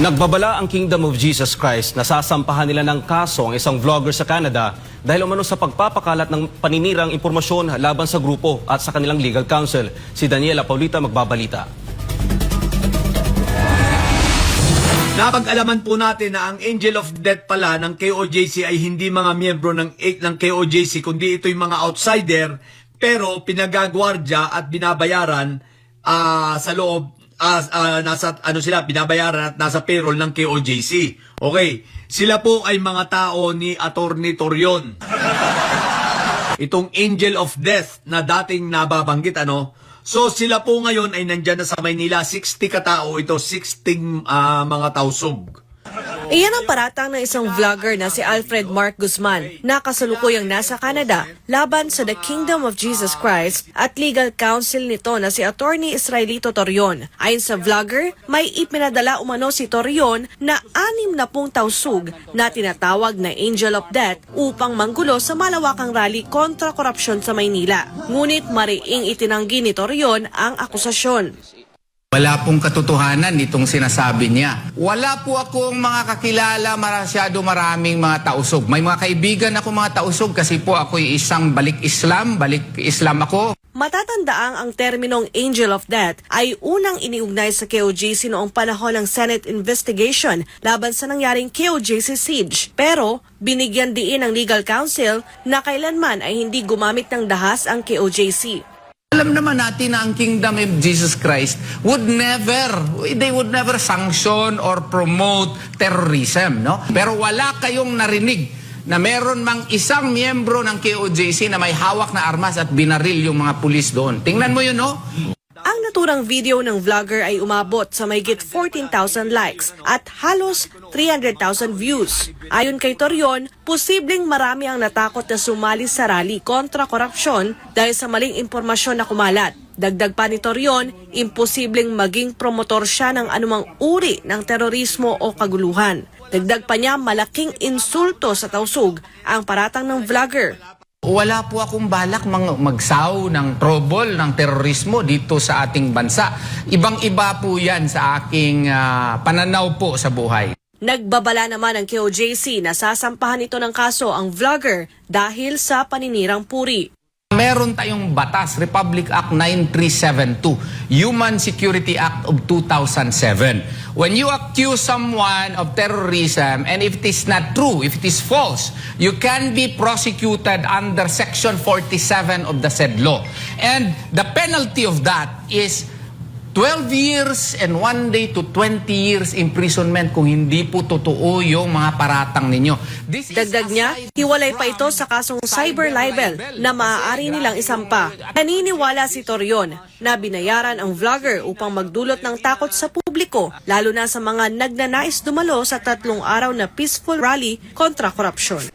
Nagbabala ang Kingdom of Jesus Christ na sasampahan nila ng kaso ang isang vlogger sa Canada dahil umano sa pagpapakalat ng paninirang impormasyon laban sa grupo at sa kanilang legal counsel. Si Daniela Paulita magbabalita. Napag-alaman po natin na ang Angel of Death pala ng KOJC ay hindi mga miyembro ng, ng KOJC kundi ito'y mga outsider pero pinagagwardya at binabayaran ah, sa loob ah, ah, nasa ano sila binabayaran at nasa payroll ng KOJC. Okay, sila po ay mga tao ni Attorney Torion. Itong Angel of Death na dating nababanggit ano. So sila po ngayon ay nandyan na sa Maynila, 60 katao ito, 60 ah, mga tausog. Iyan ang paratang ng isang vlogger na si Alfred Mark Guzman na kasalukuyang nasa Canada laban sa The Kingdom of Jesus Christ at legal counsel nito na si Attorney Israelito Torion. Ayon sa vlogger, may ipinadala umano si Torion na anim na pung tausug na tinatawag na Angel of Death upang manggulo sa malawakang rally kontra korupsyon sa Maynila. Ngunit mariing itinanggi ni Torion ang akusasyon. Wala pong katotohanan itong sinasabi niya. Wala po akong mga kakilala masyado maraming mga tausog. May mga kaibigan ako mga tausog kasi po ako isang balik Islam, balik Islam ako. Matatandaang ang terminong Angel of Death ay unang iniugnay sa KOJC noong panahon ng Senate investigation laban sa nangyaring KOJC siege. Pero binigyan diin ng legal counsel na kailanman ay hindi gumamit ng dahas ang KOJC. Alam naman natin na ang kingdom of Jesus Christ would never, they would never sanction or promote terrorism, no? Pero wala kayong narinig na meron mang isang miyembro ng KOJC na may hawak na armas at binaril yung mga pulis doon. Tingnan mo yun, no? Ang naturang video ng vlogger ay umabot sa mayigit 14,000 likes at halos 300,000 views. Ayon kay Torion, posibleng marami ang natakot na sumali sa rally kontra korupsyon dahil sa maling impormasyon na kumalat. Dagdag pa ni Torion, imposibleng maging promotor siya ng anumang uri ng terorismo o kaguluhan. Dagdag pa niya malaking insulto sa tausug ang paratang ng vlogger. Wala po akong balak mang magsaw ng trouble, ng terorismo dito sa ating bansa. Ibang-iba po yan sa aking ah, pananaw po sa buhay. Nagbabala naman ang KOJC na sasampahan ito ng kaso ang vlogger dahil sa paninirang puri. Meron tayong batas, Republic Act 9372, Human Security Act of 2007. When you accuse someone of terrorism and if it is not true, if it is false, you can be prosecuted under Section 47 of the said law. And the penalty of that is 12 years and one day to 20 years imprisonment kung hindi po totoo yung mga paratang ninyo. This is Dagdag niya, hiwalay pa ito sa kasong cyber libel na maaari nilang isampa. Naniniwala si Torion na binayaran ang vlogger upang magdulot ng takot sa publiko, lalo na sa mga nagnanais dumalo sa tatlong araw na peaceful rally kontra korupsyon.